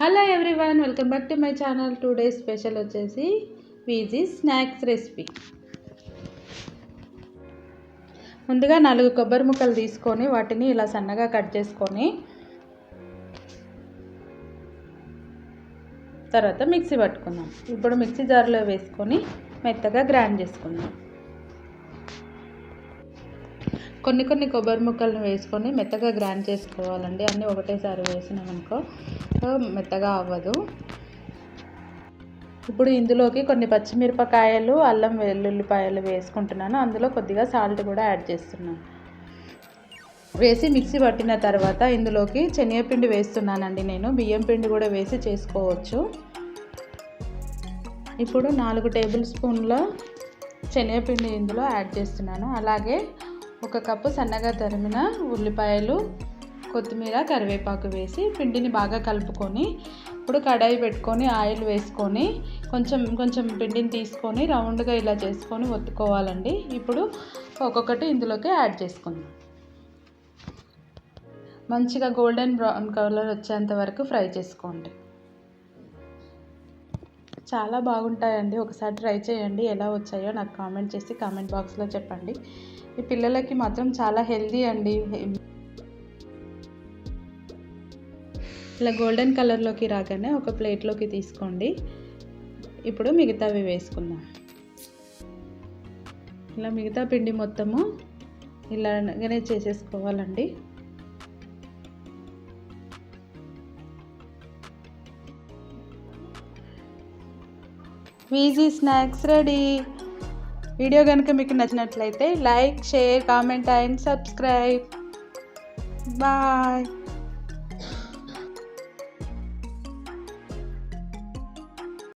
Hello everyone welcome back to my channel. Two days special వచ్చేసి VG snacks recipe. ముందుగా నాలుగు కొబ్బరి ముక్కలు తీసుకొని వాటిని ఇలా సన్నగా కట్ చేసుకొని తర్వాత మిక్సీ పట్టుకుందాం. ఇప్పుడు మిక్సీ జార్లో వేసుకొని మెత్తగా గ్రైండ్ చేసుకుందాం. కొన్ని కొన్ని కొబ్బరి ముక్కలను వేసుకొని మెత్తగా గ్రైండ్ చేసుకోవాలండి. అన్నీ ఒకటేసారి వేసినామనుకో మెత్తగా అవ్వదు. ఇప్పుడు ఇందులోకి కొన్ని పచ్చిమిరపకాయలు అల్లం వెల్లుల్లిపాయలు వేసుకుంటున్నాను. అందులో కొద్దిగా సాల్ట్ కూడా యాడ్ చేస్తున్నాను. వేసి మిక్సీ పట్టిన తర్వాత ఇందులోకి శనగపిండి వేస్తున్నానండి నేను. బియ్యం పిండి కూడా వేసి చేసుకోవచ్చు. ఇప్పుడు నాలుగు టేబుల్ స్పూన్ల శనగపిండి ఇందులో యాడ్ చేస్తున్నాను. అలాగే ఒక కప్పు సన్నగా తరిమిన ఉల్లిపాయలు కొత్తిమీర కరివేపాకు వేసి పిండిని బాగా కలుపుకొని ఇప్పుడు కడాయి పెట్టుకొని ఆయిల్ వేసుకొని కొంచెం కొంచెం పిండిని తీసుకొని రౌండ్గా ఇలా చేసుకొని ఒత్తుకోవాలండి. ఇప్పుడు ఒక్కొక్కటి ఇందులోకి యాడ్ చేసుకుందాం. మంచిగా గోల్డెన్ బ్రౌన్ కలర్ వచ్చేంత వరకు ఫ్రై చేసుకోండి. చాలా బాగుంటాయండి. ఒకసారి ట్రై చేయండి. ఎలా వచ్చాయో నాకు కామెంట్ చేసి కామెంట్ బాక్స్లో చెప్పండి. ఈ పిల్లలకి మాత్రం చాలా హెల్దీ అండి. ఇలా గోల్డెన్ కలర్లోకి రాగానే ఒక ప్లేట్లోకి తీసుకోండి. ఇప్పుడు మిగతావి వేసుకుందాం. ఇలా మిగతా పిండి మొత్తము ఇలాగనే చేసేసుకోవాలండి. వీజీ స్నాక్స్ రెడీ వీడియో కనుక మీకు నచ్చినట్లయితే like share comment and subscribe bye